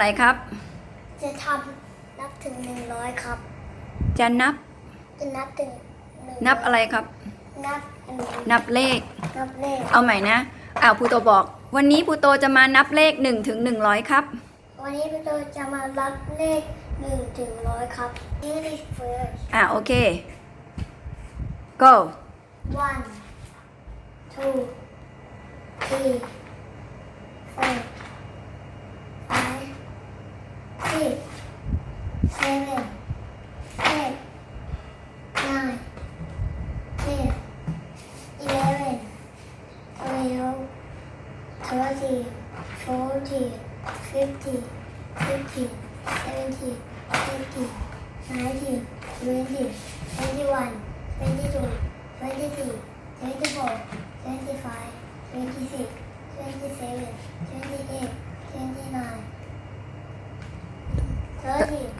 อะไรครับ จะทำนับถึงหนึ่งร้อยครับ จะนับ จะนับถึงหนึ่งนับอะไรครับ นับหนึ่งนับเลข นับเลข เอาใหม่นะอ้าวพูโตบอก วันนี้พูโตจะมานับเลข1ถึง100ครับ วันนี้พี่โตจะมารับเลขหนึ่งถึงร้อยครับ English first อ่าโอเค go one two three four five six seven eight nine ten eleven twelve thirteen fourteen fifteen sixteen seventeen eighteen nineteen twenty twenty-one twenty-two twenty-three twenty-four twenty-five twenty-six twenty-seven twenty-eight twenty-nine thirty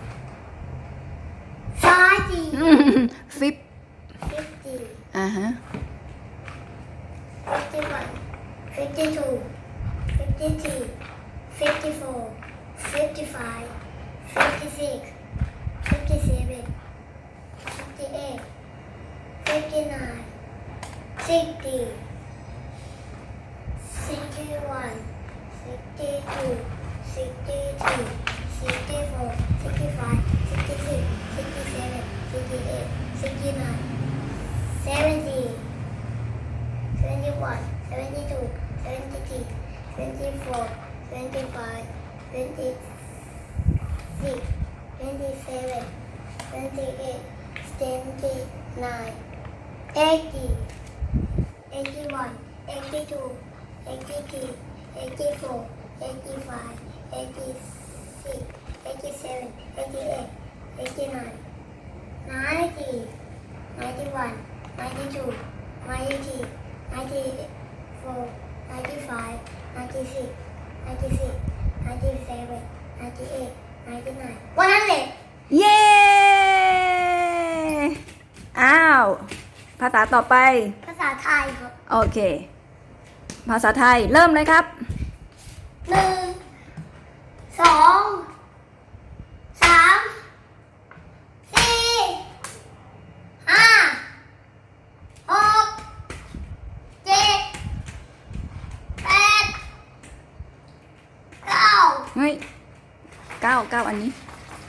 Forty. Fifty. Uh huh. Fifty-one. Fifty-two. Fifty-three. Fifty-four. Fifty-five. Fifty-six. Fifty-seven. Fifty-eight. Fifty-nine. Sixty. Eighty-four, eighty-five, eighty-six, eighty-seven, eighty-eight, eighty-nine, ninety, ninety-one, ninety-two, ninety-three, ninety-four, ninety-five, ninety-six, ninety-six, ninety-seven, ninety-eight, ninety-nine, one hundred. เย้ อ้าว ภาษาต่อไป ภาษาไทยครับ โอเค ภาษาไทยเริ่มเลยครับ หนึ่งสองสามสี่ห้าหกเจ็ดแปดเก้าเฮ้ยเก้าเก้าอันนี้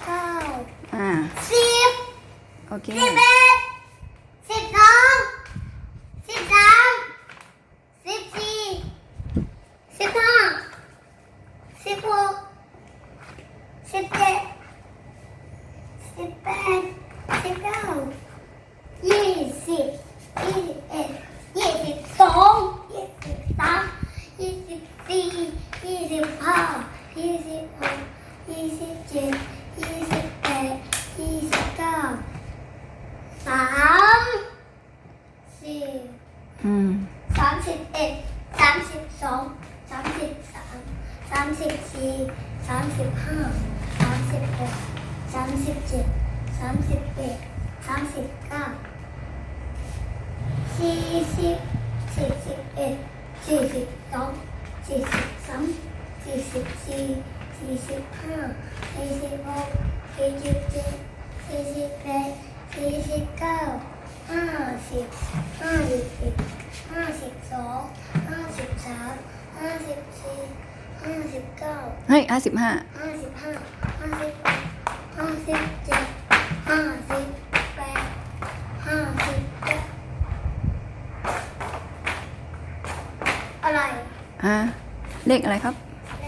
เก้าอ่าสิบโอเค สิบเอ็ดสิบสองสิบสามสิบสี่สิบห้าสิบหกสิบเจ็ดสิบแปดสิบเก้ายี่สิบยี่สิบเอ็ดยี่สิบสองยี่สิบสามยี่ สี่ยี่สิบห้ายี่สิบหกยี่สิบเจ็ดยี่สิบแปดยี่สิบเก้าสามสี่อืมสามสิบเอ็ดสามสิบสองสามสิบสามสามสิบสี่สามสิบห้าสามสิบหกสามสิบเจ็ดสามสิบแปดสามสิบเก้าสี่สิบสี่สิบเอ็ดสี่สิบสองสี่สิบสามสี่สิบสี่สี่สิบห้าสี่สิบหกสี่สิบเจ็ดสี่สิบแปดสี่สิบเก้าห้าสิบห้าสิบเอ็ดห้าสิบสองห้าสิบสามห้าสิบสี่ห้าสิบเก้า เฮ้ยห้า สิบห้าห้าสิบห้าห้าสิบหกห้าสิบเจ็ดห้าสิบแปดห้าสิบเก้าอะไรอ่าเลขอะไรครับ เล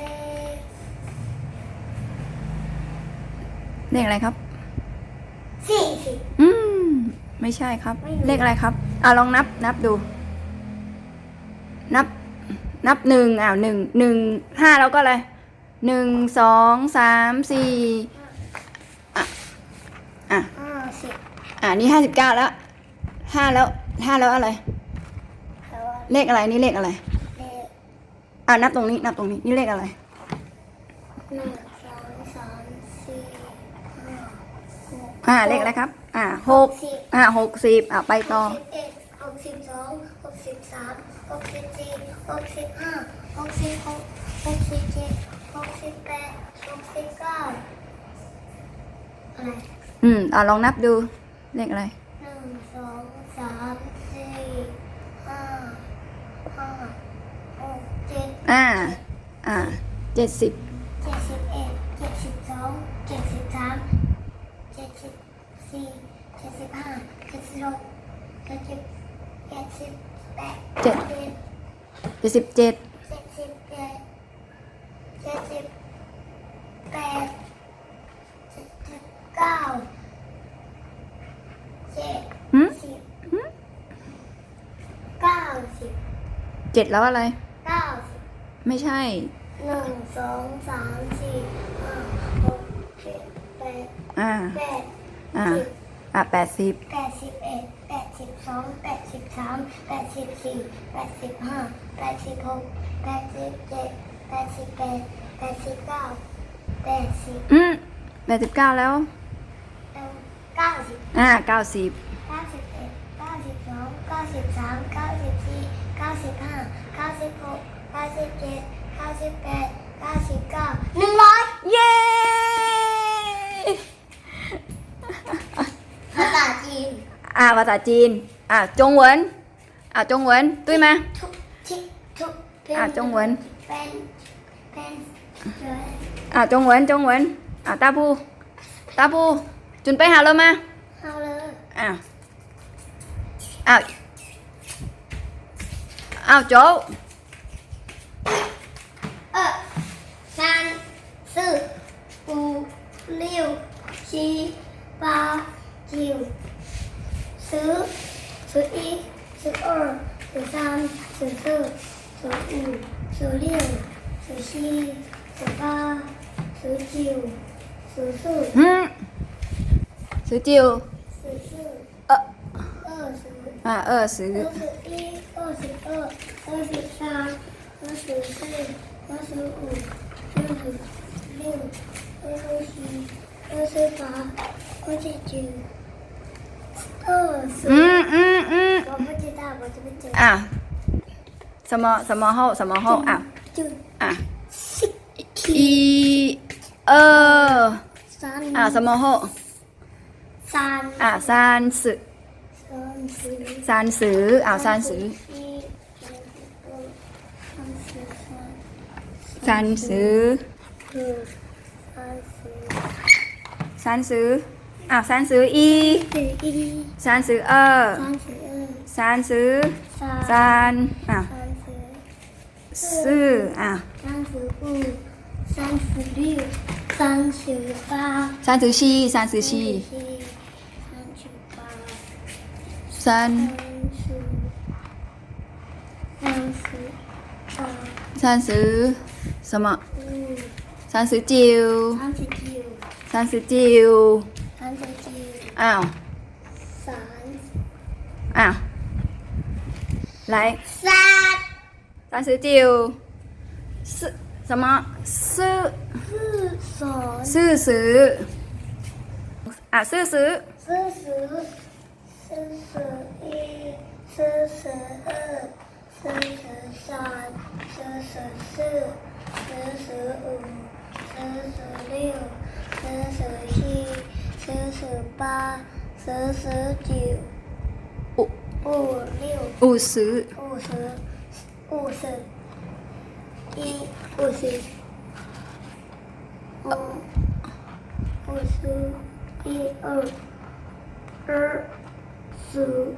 ขเลขอะไรครับ สี่สิบ อืม ไม่ใช่ครับ ไม่รู้ เลขอะไรครับ อ่าลองนับ นับดู นับ นับหนึ่งอ้าวหนึ่งหนึ่งห้าแล้วก็อะไร หนึ่งสองสามสี่อะอะห้าสิบอะนี่ห้าสิบเก้าแล้วห้าแล้วห้าแล้วอะไร แล้วเลขอะไรนี่เลขอะไรเลขอะนับตรงนี้นับตรงนี้นี่เลขอะไร หนึ่งสองสามสี่ห้าหกอ่าเลขอะไรครับ อ่าหกอ่าหกสิบอะไปต่อ หกสิบเอ็ดหกสิบสองหกสิบสามหกสิบสี่หกสิบห้าหกสิบหกหกสิบเจ็ด หกสิบแปดหกสิบเก้าอะไรอืมอะลองนับดู เลขอะไร หนึ่งสองสามสี่ห้าห้าหกเจ็ดอ่า อ่าเจ็ดสิบเจ็ดสิบเอ็ดเจ็ดสิบสองเจ็ดสิบสามเจ็ดสิบสี่เจ็ดสิบห้าเจ็ดสิบหกเจ็ดสิบเจ็ดสิบแปดเจ็ดเจ็ดเจ็ดสิบเจ็ดเจ็ดสิบแปด เจ็ดสิบแปดเจ็ดสิบเก้าเจ็ดหืมสิบเก้าสิบเจ็ดแล้วอะไร เก้าสิบไม่ใช่ หนึ่งสองสามสี่ห้าหกเจ็ดแปดอ่า แปดอ่า สิบ อ่าแปดสิบแปดสิบเอ็ดแปดสิบสองแปดสิบสามแปดสิบสี่แปดสิบห้าแปดสิบหกแปดสิบเจ็ดแป ดสิบแปดแปดสิบเก้าแปดสิบอืมแปดสิบเก้าแล้ว เก้าสิบอ่าเก้าสิบเก้าสิบเอ็ดเก้าสิบสองเก้าสิบสามเก้าสิบสี่เก้าสิบห้าเก้าสิบหกเก้าสิบเจ็ดเก้าสิบแปดเก้าสิบเก้าหนึ่งร้อยเย้ภาษาจีนอ่าภาษาจีน อ่าจงเหวินอ่าจงเหวินตุ้ยมาทุกทิศทุกเป็นอ่าจงเหวินเป็น เป็นเดือนอ่าจงเหวินจงเหวินอ่าตาปูตาปูจุนไปหาเล số chi số ba số chiều số sự ừ. số chiều. Số sự ờ. À ờ số ờ số y ờ số ờ ờ số ba ờ số tư. Ờ số 五 ờ số 六 ờ số 七 ờ số 八 ờ số 九二十，嗯嗯嗯，我不知道，我知不知道啊？什么什么后什么后啊？就 อะอีเออซันอะสมอโฮซันอะซันสึซันสืออะซันสือซันสือซันสืออะซันสืออีซันสือเออซันสือซันอะ ซื่ออ่ะ 三十五、三十六、三十八、 ซานสือชีซานสือชี 七、三十八、 ซาน 三十、三十八、 ซานสือสมอ 五、 ซานสือจิว 三十九、 ซานสือจิว 三十九、 อ้าว 三、 อ้าวไหล 三、 ซานสือจิวซื่อ 八十九，四什么四四十四十啊四十四十四十一四十二。四十三，四十四，四十五，四十六，四十七，四十八，四十九，五五六五十五十。五十一、五十、五、五十一、二、二十、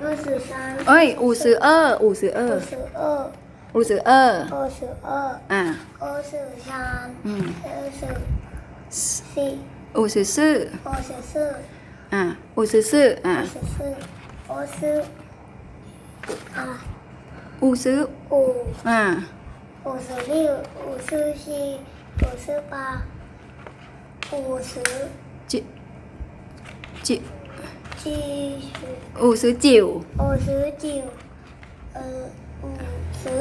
二十三、 เอ้ย อูซื้อเออ อูซื้อเออ 二十二、 อูซื้อเออ 二十二、 อ่ะ 二十三、 อืม 二十四、 อูซื้อซื่อ 二十四、 อ่ะ อูซื้ออูอ่าอูซื้อริวอูซื้อชีอูซื้อปลาอูซื้อจิจิจีอูซื้จิวอูซื้จิวเอออูซื้อ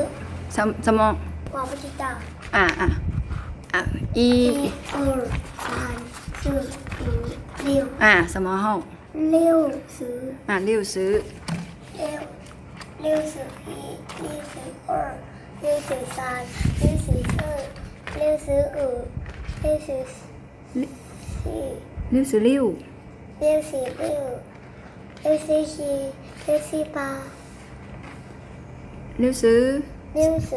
สมสมองมองไปที่ตาอ่าอ่าอะอีอูซานซื้อริวอ่าสมองห้องริวซื้ออ่าริวซื้อ 六十一、六十二、六十三、六十四、六十五、六十四、六十六、六十六、六十七、六十八、六十六十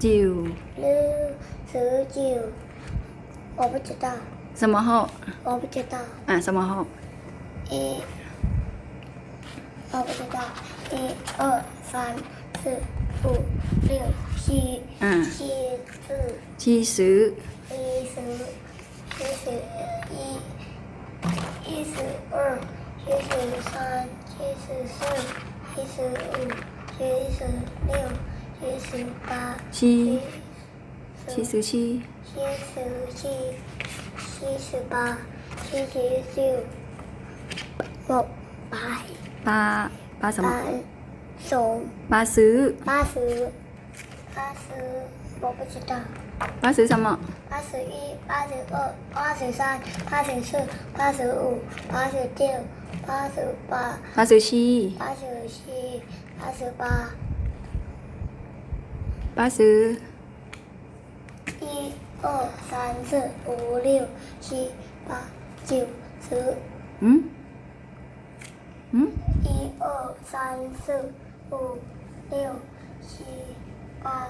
九、六十九，我不知道。什么号？我不知道。啊，什么号？一，我不知道。一二三四五六七七四七十七十七十一一十二七十三七十四七十五七十六七十八七七十七七十七七十八七十九八百。八。ปลาปลาสมอง 百种 ปลาซื้อ 八十八十我不知道。 ปลาซื้อสมอง 八十一、八十二、八十三、八十四、八十五、八十六、八十八、 ปลาซื้อชี 八十七、八十八、 ปลาซื้อ 一二三四五六七八九十， อืมอืม 一二三四五六七八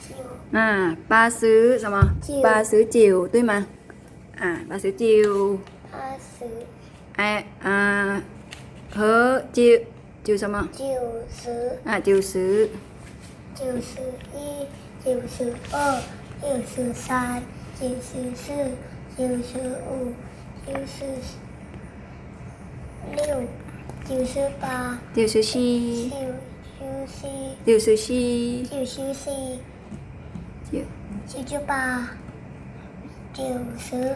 九。À, ba xứ sao mà? Chiều. Ba xứ chiều tôi mà. À, ba xứ chiều. Ba xứ. À, à, hớ chiều chiều sao mà? Chiều xứ. À, chiều xứ. Chiều xứ y, chiều xứ ơ, chiều xứ san, chiều xứ sư. จิ๋วซื้อปลาจิ๋วซูชิจิ๋วซูชิจิ๋วซูชิจิวซูชิจิวจิวจูปาจิวซื้อ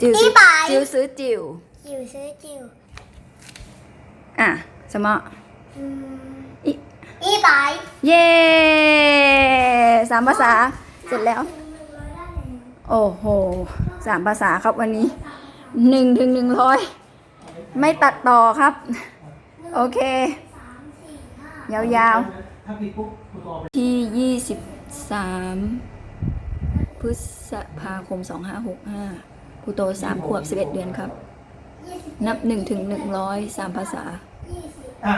จิวซื้จิวซื้อจิวจิวซื้อจิวอะสมออีอีไปเย้สามภาษาเสร็จแล้ว โอ้โหสามภาษาครับวันนี้หนึ่งถึงหนึ่งร้อย ไม่ตัดต่อครับ โอเค ยาวถ้าผิดปุ๊บคุณตัวๆ ที่ยี่สิบสามพฤษภาคมสองห้าหกห้าครูโตสามขวบสิบเอ็ดเดือนครับ นับหนึ่งถึงหนึ่งร้อยสามภาษาอะ